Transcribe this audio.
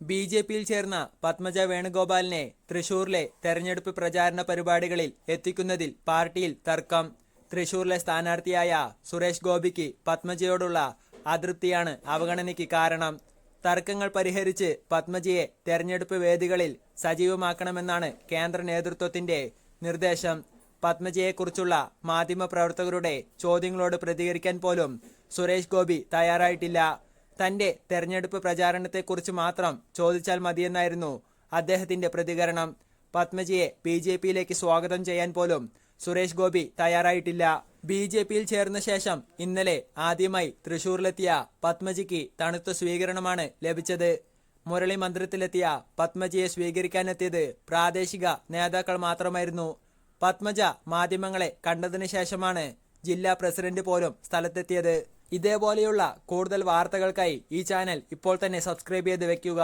B J പിയിൽ ചേർന്ന പത്മജ വേണുഗോപാലിനെ തൃശൂരിലെ തെരഞ്ഞെടുപ്പ് പ്രചാരണ പരിപാടികളിൽ എത്തിക്കുന്നതിൽ പാർട്ടിയിൽ തർക്കം. തൃശൂരിലെ സ്ഥാനാർത്ഥിയായ സുരേഷ് ഗോപിക്ക് പത്മജയോടുള്ള അതൃപ്തിയാണ് അവഗണനയ്ക്ക് കാരണം. തർക്കങ്ങൾ പരിഹരിച്ച് പത്മജിയെ തെരഞ്ഞെടുപ്പ് വേദികളിൽ സജീവമാക്കണമെന്നാണ് കേന്ദ്ര നേതൃത്വത്തിന്റെ നിർദ്ദേശം. പത്മജിയെക്കുറിച്ചുള്ള മാധ്യമപ്രവർത്തകരുടെ ചോദ്യങ്ങളോട് പ്രതികരിക്കാൻ പോലും സുരേഷ് ഗോപി തയ്യാറായിട്ടില്ല. തന്റെ തെരഞ്ഞെടുപ്പ് പ്രചാരണത്തെക്കുറിച്ച് മാത്രം ചോദിച്ചാൽ മതിയെന്നായിരുന്നു അദ്ദേഹത്തിന്റെ പ്രതികരണം. പത്മജിയെ ബി ജെ പിയിലേക്ക് സ്വാഗതം ചെയ്യാൻ പോലും സുരേഷ് ഗോപി തയ്യാറായിട്ടില്ല. ബി ജെ പിയിൽ ചേർന്ന ശേഷം ഇന്നലെ ആദ്യമായി തൃശൂരിലെത്തിയ പത്മജിക്ക് തണുത്ത സ്വീകരണമാണ് ലഭിച്ചത്. മുരളി മന്ദിരത്തിലെത്തിയ പത്മജിയെ സ്വീകരിക്കാനെത്തിയത് പ്രാദേശിക നേതാക്കൾ മാത്രമായിരുന്നു. പത്മജ മാധ്യമങ്ങളെ കണ്ടതിന് ശേഷമാണ് ജില്ലാ പ്രസിഡന്റ് പോലും സ്ഥലത്തെത്തിയത്. ഇതേപോലെയുള്ള കൂടുതൽ വാർത്തകൾക്കായി ഈ ചാനൽ ഇപ്പോൾ തന്നെ സബ്സ്ക്രൈബ് ചെയ്ത് വെക്കുക.